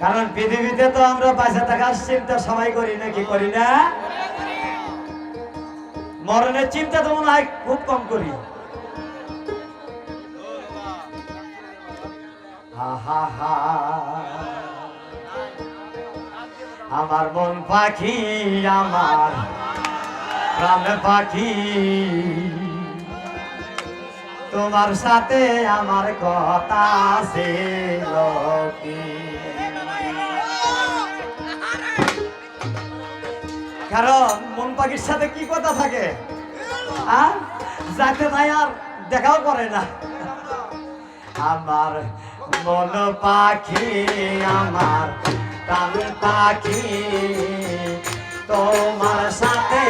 কারণ পৃথিবীতে তো আমরা পয়সা থাকার চিন্তা সবাই করি নাকি করি না? মরণের চিন্তা তো মনে হয় খুব কম করি। আমার মন পাখি আমার প্রাণ পাখি। তোমার সাথে আমার কথা কি? কারণ মন পাখির সাথে কি কথা থাকে? আর যাকে তাই আর দেখাও করে না। আমার মন পাখি, আমার প্রাণ পাখি। তোমার সাথে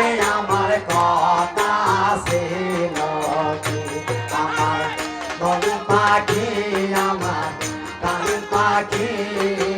পাখি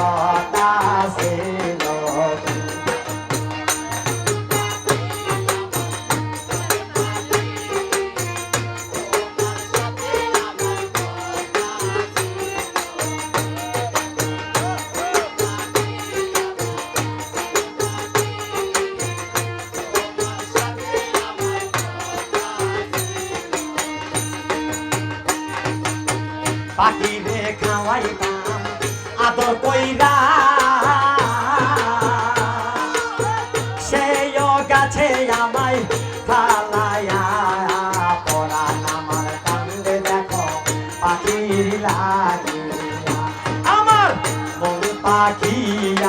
পাখিরে খাওয়াইতাম, আদর কইরা। সেই গাছে আমায় ফালাইয়া পরাণ আমার কান্দে দেখো, পাখির লাগিয়া। আমার মন পাখি,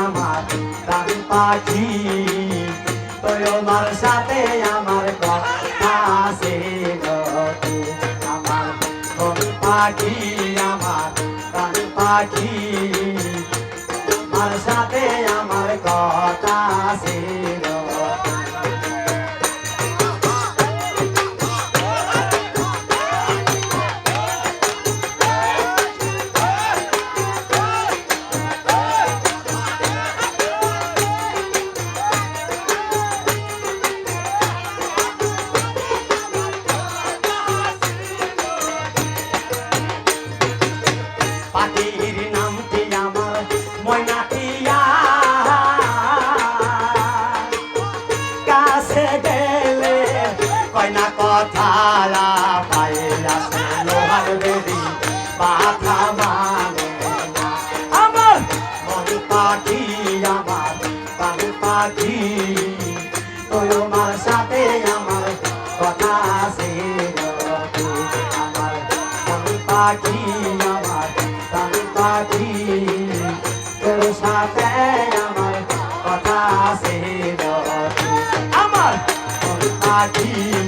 আমার প্রাণ পাখি, তোর আমার সাথে আমার কথা ছিল। আমার মন পাখি পাখি আমার সাথে আমার কথা ছিল পাখির নামটি আমার? ময়নাটিয়া। কাছে গেলে কয়না কথা পাইলা লোহার বেদি মাথা মানে আমার মন পাখি, আমার প্রাণ পাখি তোমার সাথে আমার কথা ছিল আমার মন পাখি পাখি। তোর সাথে আমার কথা সে আমার? পাখি।